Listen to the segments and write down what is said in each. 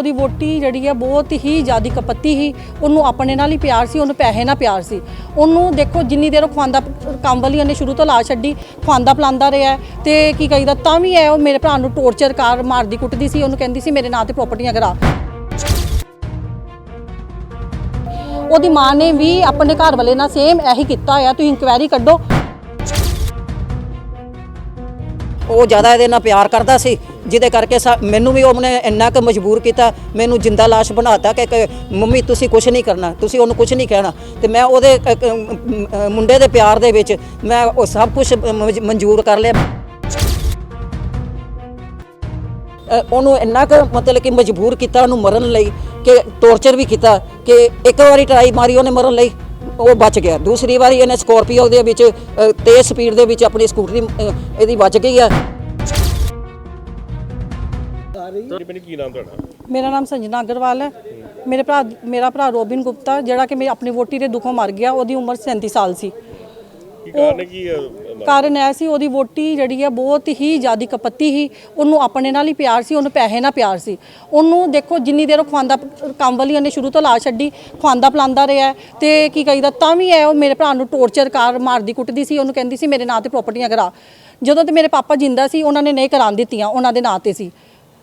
ਉਹਦੀ ਵੋਟੀ ਜਿਹੜੀ ਹੈ ਬਹੁਤ ਹੀ ਜ਼ਿਆਦੀ ਕਪੱਤੀ ਸੀ। ਉਹਨੂੰ ਆਪਣੇ ਨਾਲ ਹੀ ਪਿਆਰ ਸੀ, ਉਹਨੂੰ ਪੈਸੇ ਨਾਲ ਪਿਆਰ ਸੀ। ਉਹਨੂੰ ਦੇਖੋ ਜਿੰਨੀ ਦੇਰ ਉਹ ਖਵਾਂਦਾ ਕੰਮ ਵਾਲੀ ਉਹਨੇ ਸ਼ੁਰੂ ਤੋਂ ਲਾ ਛੱਡੀ ਖਵਾਂਦਾ ਪਲਾਂਦਾ ਰਿਹਾ। ਤੇ ਕੀ ਕਹੀਦਾ, ਤਾਂ ਵੀ ਹੈ ਉਹ ਮੇਰੇ ਭਰਾ ਨੂੰ ਟੌਰਚਰ ਕਾਰ ਮਾਰਦੀ ਕੁੱਟਦੀ ਸੀ, ਉਹਨੂੰ ਕਹਿੰਦੀ ਸੀ ਮੇਰੇ ਨਾਂ ਤੇ ਪ੍ਰਾਪਰਟੀਆਂ ਕਰਾ। ਉਹਦੀ ਮਾਂ ਨੇ ਵੀ ਆਪਣੇ ਘਰ ਵਾਲੇ ਨਾਲ ਸੇਮ ਇਹੀ ਕੀਤਾ ਹੋਇਆ, ਤੁਸੀਂ ਇਨਕੁਆਇਰੀ ਕੱਢੋ। ਉਹ ਜ਼ਿਆਦਾ ਇਹਦੇ ਨਾਲ ਪਿਆਰ ਕਰਦਾ ਸੀ। ਜਿਹਦੇ ਕਰਕੇ ਸਾ- ਮੈਨੂੰ ਵੀ ਉਹਨੇ ਇੰਨਾ ਕੁ ਮਜਬੂਰ ਕੀਤਾ, ਮੈਨੂੰ ਜਿੰਦਾ ਲਾਸ਼ ਬਣਾਤਾ ਕਿ ਕਿ ਮੰਮੀ ਤੁਸੀਂ ਕੁਝ ਨਹੀਂ ਕਰਨਾ, ਤੁਸੀਂ ਉਹਨੂੰ ਕੁਝ ਨਹੀਂ ਕਹਿਣਾ। ਤੇ ਮੈਂ ਉਹਦੇ ਮੁੰਡੇ ਦੇ ਪਿਆਰ ਦੇ ਵਿੱਚ ਮੈਂ ਉਹ ਸਭ ਕੁਝ ਮਨਜ਼ੂਰ ਕਰ ਲਿਆ। ਉਹਨੂੰ ਇੰਨਾ ਕੁ ਮਤਲਬ ਕਿ ਮਜਬੂਰ ਕੀਤਾ ਉਹਨੂੰ ਮਰਨ ਲਈ, ਕਿ ਟੌਰਚਰ ਵੀ ਕੀਤਾ, ਕਿ ਇੱਕ ਵਾਰੀ ਟਰਾਈ ਮਾਰੀ ਉਹਨੇ ਮਰਨ ਲਈ, ਉਹ ਬਚ ਗਿਆ। ਦੂਸਰੀ ਵਾਰੀ ਇਹਨੇ ਸਕੋਰਪੀਓ ਦੇ ਵਿੱਚ ਤੇਜ਼ ਸਪੀਡ ਦੇ ਵਿੱਚ ਆਪਣੀ ਸਕੂਟਰੀ ਇਹਦੀ ਬਚ ਗਈ ਆ। ਜੀ। ਮੈਨੂੰ ਕੀ ਨਾਮ ਤੁਹਾਡਾ? ਮੇਰਾ ਨਾਮ ਸੰਜਨਾ ਅਗਰਵਾਲ ਹੈ। ਮੇਰੇ ਭਰਾ ਮੇਰਾ ਭਰਾ ਰੋਬਿਨ ਗੁਪਤਾ ਜਿਹੜਾ ਕਿ ਮੇਰੀ ਆਪਣੀ ਵੋਟੀ ਦੇ ਦੁੱਖੋਂ ਮਰ ਗਿਆ ਉਹਦੀ ਉਮਰ 37 ਸਾਲ ਸੀ। ਕੀ ਕਾਰਨ ਕੀ ਹੈ ਅਹ, ਕਾਰਨ ਇਹ ਸੀ ਉਹਦੀ ਵੋਟੀ ਜਿਹੜੀ ਆ ਬਹੁਤ ਹੀ ਜ਼ਿਆਦੀ ਕਪੱਤੀ ਸੀ। ਉਹਨੂੰ ਆਪਣੇ ਨਾਲ ਹੀ ਪਿਆਰ ਸੀ ਉਹਨੂੰ ਪੈਸੇ ਨਾਲ ਪਿਆਰ ਸੀ। ਉਹਨੂੰ ਦੇਖੋ ਜਿੰਨੀ ਦੇਰ ਉਹ ਖਵਾਂਦਾ ਕੰਮ ਵਾਲੀ ਉਹਨੇ ਸ਼ੁਰੂ ਤੋਂ ਲਾ ਛੱਡੀ ਖਵਾਂਦਾ ਪਲਾਂਦਾ ਰਿਹਾ। ਹੈ ਤੇ ਕੀ ਕਹੀਦਾ ਤਾਂ ਵੀ ਹੈ ਉਹ ਮੇਰੇ ਭਰਾ ਨੂੰ ਟੌਰਚਰ ਕਾਰ ਮਾਰਦੀ ਕੁੱਟਦੀ ਸੀ ਉਹਨੂੰ ਕਹਿੰਦੀ ਸੀ ਮੇਰੇ ਨਾਂ ਤੇ ਪ੍ਰਾਪਰਟੀਆਂ ਕਰਾ। ਜਦੋਂ ਤੇ ਮੇਰੇ ਪਾਪਾ ਜਿੰਦਾ ਸੀ ਉਹਨਾਂ ਨੇ ਨਹੀਂ ਕਰਾਉਣ ਦਿੱਤੀਆਂ ਉਹਨਾਂ ਦੇ ਨਾਂ ਤੇ ਸੀ।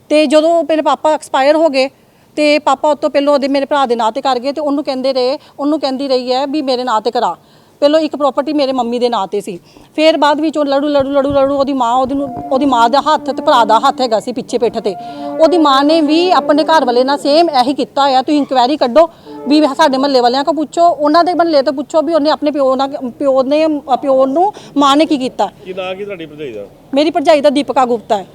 ਤੇ ਜਦੋਂ ਮੇਰੇ ਪਾਪਾ ਐਕਸਪਾਇਰ ਹੋ ਗਏ ਤੇ ਪਾਪਾ ਉਸ ਤੋਂ ਪਹਿਲਾਂ ਉਹਦੇ ਮੇਰੇ ਭਰਾ ਦੇ ਨਾਂ ਤੇ ਕਰ ਗਏ ਤੇ ਉਹਨੂੰ ਕਹਿੰਦੇ ਰਹੇ ਉਹਨੂੰ ਕਹਿੰਦੀ ਰਹੀ ਹੈ ਵੀ ਮੇਰੇ ਨਾਂ ਤੇ ਕਰਾ। ਪਹਿਲਾਂ ਇੱਕ ਪ੍ਰਾਪਰਟੀ ਮੇਰੇ ਮੰਮੀ ਦੇ ਨਾਂ ਤੇ ਸੀ। ਫਿਰ ਬਾਅਦ ਵਿੱਚ ਉਹ ਲੜੂ ਲੜੂ ਲੜੂ ਲੜੂ ਉਹਦੀ ਮਾਂ ਉਹਦੀ ਨੂੰ ਉਹਦੀ ਮਾਂ ਦਾ ਹੱਥ ਤੇ ਭਰਾ ਦਾ ਹੱਥ ਹੈਗਾ ਸੀ ਪਿੱਛੇ ਪਿੱਠ ਤੇ। ਉਹਦੀ ਮਾਂ ਨੇ ਵੀ ਆਪਣੇ ਘਰ ਵਾਲੇ ਨਾਲ ਸੇਮ ਇਹੀ ਕੀਤਾ ਹੋਇਆ ਤੁਸੀਂ ਇਨਕੁਆਇਰੀ ਕੱਢੋ ਵੀ ਸਾਡੇ ਮਹੱਲੇ ਵਾਲਿਆਂ ਕੋ ਪੁੱਛੋ ਉਹਨਾਂ ਦੇ ਮਹੱਲੇ ਤੋਂ ਪੁੱਛੋ ਵੀ ਉਹਨੇ ਆਪਣੇ ਪਿਓ ਨਾਲ ਪਿਓ ਨੇ ਪਿਓ ਨੂੰ ਮਾਂ ਨੇ ਕੀ ਕੀਤਾ। ਕੀ ਨਾਂ ਕੀ ਤੁਹਾਡੀ ਭਰਜਾਈ ਦਾ? ਮੇਰੀ ਭਰਜਾਈ ਦਾ ਦੀਪਕਾ ਗੁਪਤਾ ਹੈ।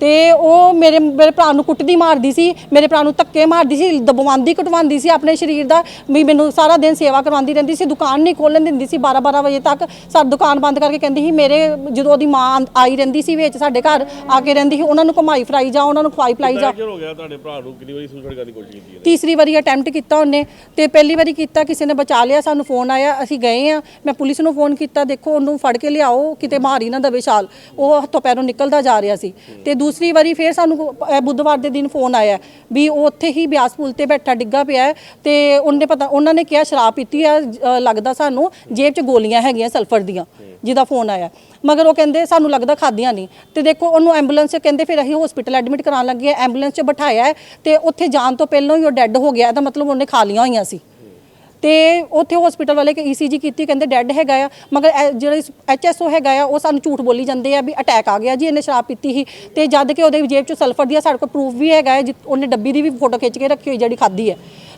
ਤੇ ਉਹ ਮੇਰੇ ਮੇਰੇ ਭਰਾ ਨੂੰ ਕੁੱਟਦੀ ਮਾਰਦੀ ਸੀ ਮੇਰੇ ਭਰਾ ਨੂੰ ਧੱਕੇ ਮਾਰਦੀ ਸੀ ਦਬਵਾਉਂਦੀ ਕਟਵਾਉਂਦੀ ਸੀ ਆਪਣੇ ਸਰੀਰ ਦਾ ਵੀ ਮੈਨੂੰ ਸਾਰਾ ਦਿਨ ਸੇਵਾ ਕਰਵਾਉਂਦੀ ਰਹਿੰਦੀ ਸੀ ਦੁਕਾਨ ਨਹੀਂ ਖੋਲਣ ਦਿੰਦੀ ਸੀ 12 12 ਵਜੇ ਤੱਕ ਸਾਡੀ ਦੁਕਾਨ ਬੰਦ ਕਰਕੇ ਕਹਿੰਦੀ ਸੀ ਮੇਰੇ ਜਦੋਂ ਉਹਦੀ ਮਾਂ ਆਈ ਰਹਿੰਦੀ ਸੀ ਵਿੱਚ ਸਾਡੇ ਘਰ ਆ ਕੇ ਰਹਿੰਦੀ ਸੀ ਉਹਨਾਂ ਨੂੰ ਕਮਾਈ ਫਰਾਈ ਜਾ ਉਹਨਾਂ ਨੂੰ ਖਵਾਈ ਪਲਾਈ ਜਾ। ਕਿਉਂ ਹੋ ਗਿਆ ਤੁਹਾਡੇ ਭਰਾ ਨੂੰ ਕਿੰਨੀ ਵਾਰੀ ਸੁਸਾਈਡ ਕਰਨ ਦੀ ਕੋਸ਼ਿਸ਼ ਕੀਤੀ ਹੈ ਤੀਸਰੀ ਵਾਰੀ ਅਟੈਂਪਟ ਕੀਤਾ ਉਹਨੇ ਤੇ ਪਹਿਲੀ ਵਾਰੀ ਕੀਤਾ ਕਿਸੇ ਨੇ ਬਚਾ ਲਿਆ ਸਾਨੂੰ ਫੋਨ ਆਇਆ ਅਸੀਂ ਗਏ ਆ ਮੈਂ ਪੁਲਿਸ ਨੂੰ ਫੋਨ ਕੀਤਾ ਦੇਖੋ ਉਹਨੂੰ ਫੜ ਕੇ ਲਿਆਓ ਕਿਤੇ ਮਾਰੀ ਨਾ ਦਵੇ ਛਾਲ ਉਹ ਹੱਥੋਂ ਪੈਰੋਂ ਨਿਕਲਦਾ ਜਾ ਰਿਹਾ ਸੀ। ਤੇ ਦੂਸਰੀ ਵਾਰੀ ਫੇਰ ਸਾਨੂੰ ਅਹ, ਬੁੱਧਵਾਰ ਦੇ ਦਿਨ ਫੋਨ ਆਇਆ ਵੀ ਉਹ ਉੱਥੇ ਹੀ ਬਿਆਸ ਪੁਲ ਤੇ ਬੈਠਾ ਡਿੱਗਾ ਪਿਆ ਹੈ ਤੇ ਉਹਨੇ ਪਤਾ ਉਹਨਾਂ ਨੇ ਕਿਹਾ ਸ਼ਰਾਬ ਪੀਤੀ ਹੈ ਅਹ, ਲੱਗਦਾ ਸਾਨੂੰ ਜੇਬ 'ਚ ਗੋਲੀਆਂ ਹੈਗੀਆਂ ਸਲਫਰ ਦੀਆਂ ਜਿਹਦਾ ਫੋਨ ਆਇਆ। ਮਗਰ ਉਹ ਕਹਿੰਦੇ ਸਾਨੂੰ ਲੱਗਦਾ ਖਾਦੀਆਂ ਨਹੀਂ। ਤੇ ਦੇਖੋ ਉਹਨੂੰ ਐਂਬੂਲੈਂਸ 'ਚ ਕਹਿੰਦੇ ਫਿਰ ਅਸੀਂ ਹਸਪੀਟਲ ਐਡਮਿਟ ਕਰਾਉਣ ਲੱਗੇ ਐਂਬੂਲੈਂਸ 'ਚ ਬਿਠਾਇਆ ਹੈ ਤੇ ਉੱਥੇ ਜਾਣ ਤੋਂ ਪਹਿਲਾਂ ਹੀ ਉਹ ਡੈੱਡ ਹੋ ਗਿਆ ਇਹਦਾ ਮਤਲਬ ਉਹਨੇ ਖਾ ਲੀਆਂ ਹੋਈਆਂ ਸੀ। ਤੇ ਉੱਥੇ ਹਸਪੀਟਲ ਵਾਲੇ ਕਿ ਈਸੀਜੀ ਕੀਤੀ ਕਹਿੰਦੇ ਡੈੱਡ ਹੈਗਾ ਆ ਮਗਰ ਇਹ ਜਿਹੜੇ ਐਚਐਸਓ ਹੈਗਾ ਆ ਉਹ ਸਾਨੂੰ ਝੂਠ ਬੋਲੀ ਜਾਂਦੇ ਆ ਵੀ ਅਟੈਕ ਆ ਗਿਆ ਜੀ ਇਹਨੇ ਸ਼ਰਾਬ ਪੀਤੀ ਸੀ। ਤੇ ਜਦ ਕਿ ਉਹਦੇ ਜੇਬ 'ਚ ਸਲਫਰ ਦੀ ਆ, ਸਾਡੇ ਕੋਲ ਪ੍ਰੂਫ ਵੀ ਹੈਗਾ ਹੈ ਜਿ- ਉਹਨੇ ਡੱਬੀ ਦੀ ਵੀ ਫੋਟੋ ਖਿੱਚ ਕੇ ਰੱਖੀ ਹੋਈ ਜਿਹੜੀ ਖਾਦੀ ਹੈ।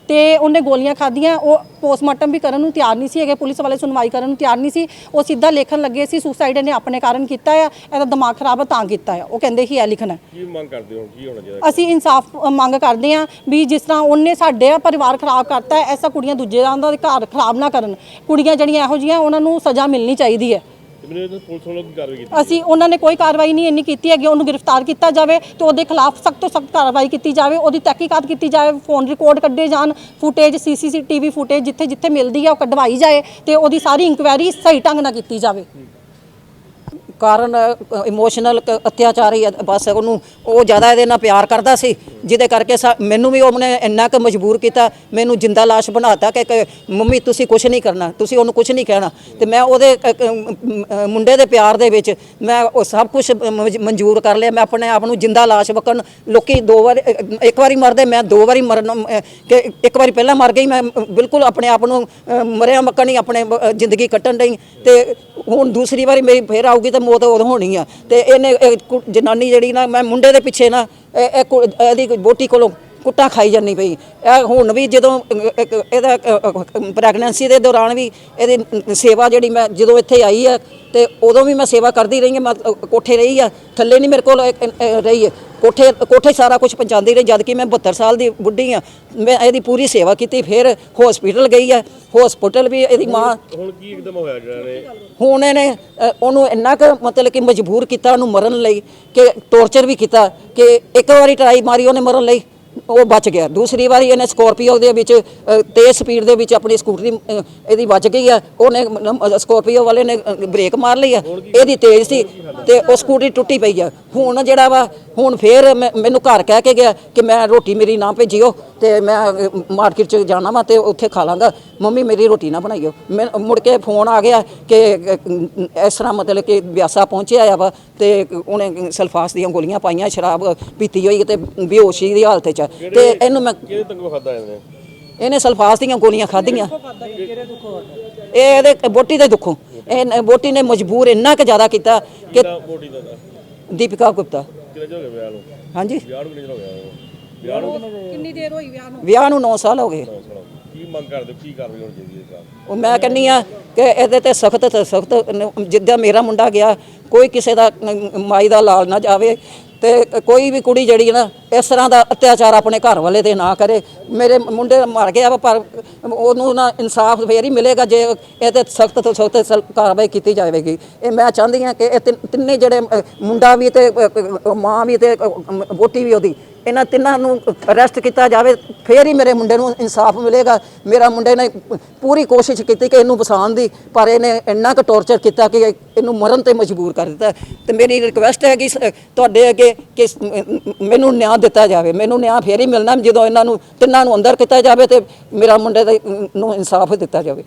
ਤੇ ਉਹਨੇ ਗੋਲੀਆਂ ਖਾਧੀਆਂ ਉਹ ਪੋਸਟਮਾਰਟਮ ਵੀ ਕਰਨ ਨੂੰ ਤਿਆਰ ਨਹੀਂ ਸੀ ਹੈਗੇ ਪੁਲਿਸ ਵਾਲੇ ਸੁਣਵਾਈ ਕਰਨ ਨੂੰ ਤਿਆਰ ਨਹੀਂ ਸੀ। ਉਹ ਸਿੱਧਾ ਲਿਖਣ ਲੱਗੇ ਸੀ ਸੁਸਾਈਡ ਇਹਨੇ ਆਪਣੇ ਕਾਰਨ ਕੀਤਾ ਆ ਇਹਦਾ ਦਿਮਾਗ ਖਰਾਬ ਹੈ ਤਾਂ ਕੀਤਾ ਆ। ਉਹ ਕਹਿੰਦੇ ਸੀ ਇਹ ਲਿਖਣਾ। ਕੀ ਮੰਗ ਕਰਦੇ ਹੋ ਕੀ ਹੋਣਾ ਚਾਹੀਦਾ? ਅਸੀਂ ਇਨਸਾਫ ਮੰਗ ਕਰਦੇ ਹਾਂ ਵੀ ਜਿਸ ਤਰ੍ਹਾਂ ਉਹਨੇ ਸਾਡੇ ਪਰਿਵਾਰ ਖਰਾਬ ਕਰਤਾ ਐਸਾ ਕੁੜੀਆਂ ਦੂਜੇ ਦਾ ਦੇ ਘਰ ਖਰਾਬ ਨਾ ਕਰਨ। ਕੁੜੀਆਂ ਜਿਹੜੀਆਂ ਇਹੋ ਜਿਹੀਆਂ ਉਹਨਾਂ ਨੂੰ ਸਜ਼ਾ ਮਿਲਣੀ ਚਾਹੀਦੀ ਹੈ। ਪੁਲਿਸ ਵੱਲੋਂ ਕਾਰਵਾਈ ਕੀਤੀ ਅਸੀਂ ਉਹਨਾਂ ਨੇ ਕੋਈ ਕਾਰਵਾਈ ਨਹੀਂ ਇੰਨੀ ਕੀਤੀ ਹੈਗੀ ਉਹਨੂੰ ਗ੍ਰਿਫਤਾਰ ਕੀਤਾ ਜਾਵੇ ਤੇ ਉਹਦੇ ਖਿਲਾਫ ਸਖਤ ਤੋਂ ਸਖਤ ਕਾਰਵਾਈ ਕੀਤੀ ਜਾਵੇ ਉਹਦੀ ਤਹਿਕੀਕਾਤ ਕੀਤੀ ਜਾਵੇ ਫੋਨ ਰਿਕਾਰਡ ਕੱਢੇ ਜਾਣ ਫੁਟੇਜ ਸੀਸੀਟੀਵੀ ਫੁਟੇਜ ਜਿੱਥੇ ਜਿੱਥੇ ਮਿਲਦੀ ਹੈ ਉਹ ਕਢਵਾਈ ਜਾਏ ਤੇ ਉਹਦੀ ਸਾਰੀ ਇਨਕੁਆਇਰੀ ਸਹੀ ਢੰਗ ਨਾਲ ਕੀਤੀ ਜਾਵੇ। ਕਾਰਨ ਇਮੋਸ਼ਨਲ ਅਤਿਆਚਾਰ ਹੀ ਹੈ ਬਸ ਉਹਨੂੰ, ਉਹ ਜ਼ਿਆਦਾ ਇਹਦੇ ਨਾਲ ਪਿਆਰ ਕਰਦਾ ਸੀ, ਜਿਹਦੇ ਕਰਕੇ ਸਾ- ਮੈਨੂੰ ਵੀ ਉਹਨੇ ਇੰਨਾ ਕੁ ਮਜਬੂਰ ਕੀਤਾ, ਮੈਨੂੰ ਜਿੰਦਾ ਲਾਸ਼ ਬਣਾਤਾ ਕਿ ਕਿ ਮੰਮੀ ਤੁਸੀਂ ਕੁਝ ਨਹੀਂ ਕਰਨਾ, ਤੁਸੀਂ ਉਹਨੂੰ ਕੁਝ ਨਹੀਂ ਕਹਿਣਾ। ਤੇ ਮੈਂ ਉਹਦੇ ਮੁੰਡੇ ਦੇ ਪਿਆਰ ਦੇ ਵਿੱਚ ਮੈਂ ਉਹ ਸਭ ਕੁਝ ਮਨਜ਼ੂਰ ਕਰ ਲਿਆ, ਮੈਂ ਆਪਣੇ ਆਪ ਨੂੰ ਜਿੰਦਾ ਲਾਸ਼ ਵਕਣ, ਲੋਕੀ ਦੋ ਵਾਰ ਇੱਕ ਵਾਰੀ ਮਰਦੇ, ਮੈਂ ਦੋ ਵਾਰੀ ਮਰਨ ਕਿ ਇੱਕ ਵਾਰੀ ਪਹਿਲਾਂ ਮਰ ਗਈ, ਮੈਂ ਬਿਲਕੁਲ ਆਪਣੇ ਆਪ ਨੂੰ ਮਰਿਆ ਮੱਕਣ ਹੀ ਆਪਣੇ ਜ਼ਿੰਦਗੀ ਕੱਟਣ ਡਈ। ਤੇ ਹੁਣ ਦੂਸਰੀ ਵਾਰੀ ਮੇਰੀ ਫੇਰ ਆਊਗੀ, ਤਾਂ ਮੌਤ ਉਦੋਂ ਹੋਣੀ ਆ। ਤੇ ਇਹਨੇ, ਇਹ ਕੁ- ਜਨਾਨੀ ਜਿਹੜੀ ਨਾ, ਮੈਂ ਮੁੰਡੇ ਦੇ ਪਿੱਛੇ ਨਾ, ਇਹ ਇਹ ਕੁ- ਇਹਦੀ ਬੋਟੀ ਕੋਲੋਂ ਕੁੱਟਾਂ ਖਾਈ ਜਾਂਦੀ ਪਈ। ਇਹ ਹੁਣ ਵੀ ਜਦੋਂ ਅ, ਇਹਦਾ ਪ੍ਰੈਗਨੈਂਸੀ ਦੇ ਦੌਰਾਨ ਵੀ ਇਹਦੀ ਸੇਵਾ ਜਿਹੜੀ ਮੈਂ ਜਦੋਂ ਇੱਥੇ ਆਈ ਆ ਤੇ ਉਦੋਂ ਵੀ ਮੈਂ ਸੇਵਾ ਕਰਦੀ ਰਹੀ ਅ, ਕੋਠੇ ਰਹੀ ਆ। ਥੱਲੇ ਨਹੀਂ ਮੇਰੇ ਕੋਲ ਰਹੀ ਹੈ ਕੋਠੇ ਕੋਠੇ ਸਾਰਾ ਕੁਝ ਪਹੁੰਚਾਉਂਦੀ ਰਹੀ ਜਦ ਕਿ ਮੈਂ 72 ਸਾਲ ਦੀ ਬੁੱਢੀ ਆ। ਮੈਂ ਇਹਦੀ ਪੂਰੀ ਸੇਵਾ ਕੀਤੀ ਫਿਰ ਹਸਪੀਟਲ ਗਈ ਆ। ਹਸਪੀਟਲ ਵੀ ਇਹਦੀ ਮਾਂ ਹੁਣ ਕੀ ਇੱਕਦਮ ਹੋਇਆ ਜਿਹੜਾ ਨੇ ਹੁਣ ਇਹਨੇ ਉਹਨੂੰ ਇੰਨਾ ਕੁ ਮਤਲਬ ਕਿ ਮਜਬੂਰ ਕੀਤਾ ਉਹਨੂੰ ਮਰਨ ਲਈ ਕਿ ਟੌਰਚਰ ਵੀ ਕੀਤਾ ਕਿ ਇੱਕ ਵਾਰੀ ਟਰਾਈ ਮਾਰੀ ਉਹਨੇ ਮਰਨ ਲਈ। ਉਹ ਬਚ ਗਿਆ। ਦੂਸਰੀ ਵਾਰੀ ਇਹਨੇ ਸਕੋਰਪੀਓ ਦੇ ਵਿੱਚ ਤੇਜ਼ ਸਪੀਡ ਦੇ ਵਿੱਚ ਆਪਣੀ ਸਕੂਟਰੀ ਇਹਦੀ ਵੱਜ ਗਈ ਆ। ਉਹਨੇ ਸਕੋਰਪੀਓ ਵਾਲੇ ਨੇ ਬ੍ਰੇਕ ਮਾਰ ਲਈ ਆ। ਇਹਦੀ ਤੇਜ਼ ਸੀ ਤੇ ਉਹ ਸਕੂਟਰੀ ਟੁੱਟੀ ਪਈ ਆ। ਹੁਣ ਜਿਹੜਾ ਵਾ ਹੁਣ ਫੇਰ ਮੈਨੂੰ ਘਰ ਕਹਿ ਕੇ ਗਿਆ ਕਿ ਮੈਂ ਰੋਟੀ ਮੇਰੀ ਨਾ ਭੇਜਿਓ ਤੇ ਮੈਂ ਮਾਰਕੀਟ ਚ ਜਾਣਾ ਵਾ ਤੇ ਉੱਥੇ ਖਾ ਲਾਂਗਾ। ਮੰਮੀ ਮੇਰੀ ਰੋਟੀ ਨਾ ਬਣਾਈਓ। ਮੈਂ ਮੁੜ ਕੇ ਫੋਨ ਆ ਗਿਆ ਕਿ ਇਸ ਤਰ੍ਹਾਂ ਮਤਲਬ ਕਿ ਬਿਆਸਾ ਪਹੁੰਚਿਆ ਆ ਵਾ ਤੇ ਉਹਨੇ ਸਲਫਾਸ ਦੀਆਂ ਗੋਲੀਆਂ ਪਾਈਆਂ ਸ਼ਰਾਬ ਪੀਤੀ ਹੋਈ ਤੇ ਬੇਹੋਸ਼ੀ ਦੀ ਹਾਲਤ ਚ ਤੇ ਇਹਨੂੰ ਮੈਂ ਕਿਹਦੇ ਤੰਗੋਂ ਖਾਦਾ ਇਹਨੇ? ਇਹਨੇ ਸਲਫਾਸ ਦੀਆਂ ਗੋਲੀਆਂ ਖਾਧੀਆਂ। ਇਹ ਇਹਦੇ ਬੋਟੀ ਦੇ ਦੁੱਖੋਂ। ਇਹ ਬੋਟੀ ਨੇ ਮਜਬੂਰ ਇੰਨਾ ਕੁ ਜ਼ਿਆਦਾ ਕੀਤਾ ਕਿ ਦਾ? ਦੀਪਿਕਾ ਗੁਪਤਾ। ਕਿੰਨੇ ਚਿਰ ਹੋ ਗਿਆ ਵਿਆਹ ਨੂੰ? ਹਾਂਜੀ। ਵਿਆਹ ਨੂੰ ਕਿੰਨੇ ਚਿਰ ਹੋ ਗਿਆ ਵਿਆਹ ਨੂੰ ਕਿੰਨੀ ਦੇਰ ਹੋਈ ਵਿਆਹ ਨੂੰ? ਵਿਆਹ ਨੂੰ 9 ਸਾਲ ਹੋ ਗਏ। ਕਿੰਨਾ ਸੁਣਾਓ ਕੀ ਮੰਗ ਕਰਦੇ ਹੋ? ਕੀ ਕਾਰਵਾਈ ਹੋਣੀ ਚਾਹੀਦੀ ਹੈ ਇਸ ਦਾ ਉਹ ਮੈਂ ਕਹਿੰਨੀ ਆ ਕਿ ਇਹਦੇ ਤੇ ਸਖਤ ਤੇ ਸਖਤ ਜਿੱਦਾਂ ਮੇਰਾ ਮੁੰਡਾ ਗਿਆ ਕੋਈ ਕਿਸੇ ਦਾ ਮਾਈ ਦਾ ਲਾਲ ਨਾ ਜਾਵੇ ਤੇ ਕੋਈ ਵੀ ਕੁੜੀ ਜਿਹੜੀ ਹੈ ਨਾ, ਇਸ ਤਰ੍ਹਾਂ ਦਾ ਅਤਿਆਚਾਰ ਆਪਣੇ ਘਰ ਵਾਲੇ ਤੇ ਨਾ ਕਰੇ। ਮੇਰੇ ਮੁੰਡੇ ਮਰ ਗਿਆ ਵਾ, ਪਰ ਉਹਨੂੰ ਨਾ ਇਨਸਾਫ ਫੇਰ ਹੀ ਮਿਲੇਗਾ ਜੇ ਇਹ ਤੇ ਸਖਤ ਤੋਂ ਸਖਤ ਕਾਰਵਾਈ ਕੀਤੀ ਜਾਵੇਗੀ। ਇਹ ਮੈਂ ਚਾਹੁੰਦੀ ਹਾਂ ਕਿ ਇਹ ਤਿੰਨ- ਤਿੰਨੇ ਜਿਹੜੇ ਮੁੰਡਾ ਵੀ ਤੇ ਮਾਂ ਵੀ ਤੇ ਵੋਟੀ ਵੀ ਉਹਦੀ ਇਹਨਾਂ ਤਿੰਨਾਂ ਨੂੰ ਅਰੈਸਟ ਕੀਤਾ ਜਾਵੇ, ਫੇਰ ਹੀ ਮੇਰੇ ਮੁੰਡੇ ਨੂੰ ਇਨਸਾਫ ਮਿਲੇਗਾ। ਮੇਰਾ ਮੁੰਡੇ ਨੇ ਪੂਰੀ ਕੋਸ਼ਿਸ਼ ਕੀਤੀ ਕਿ ਇਹਨੂੰ ਬਸਾਉਣ ਦੀ, ਪਰ ਇਹਨੇ ਇੰਨਾ ਕੁ ਟੌਰਚਰ ਕੀਤਾ ਕਿ ਇਹਨੂੰ ਮਰਨ ਤੇ ਮਜਬੂਰ ਕਰ ਦਿੱਤਾ। ਤੇ ਮੇਰੀ ਰਿਕੁਐਸਟ ਹੈ ਕਿ ਸ- ਤੁਹਾਡੇ ਅੱਗੇ ਕਿ ਮੈਨੂੰ ਨਿਆਂ ਦਿੱਤਾ ਜਾਵੇ। ਮੈਨੂੰ ਨਿਆਂ ਫੇਰ ਹੀ ਮਿਲਣਾ, ਜਦੋਂ ਇਹਨਾਂ ਨੂੰ ਤਿੰਨਾਂ ਨੂੰ ਅੰਦਰ ਕੀਤਾ ਜਾਵੇ ਤੇ ਮੇਰਾ ਮੁੰਡੇ ਦੇ, ਨੂੰ ਇਨਸਾਫ ਦਿੱਤਾ ਜਾਵੇ।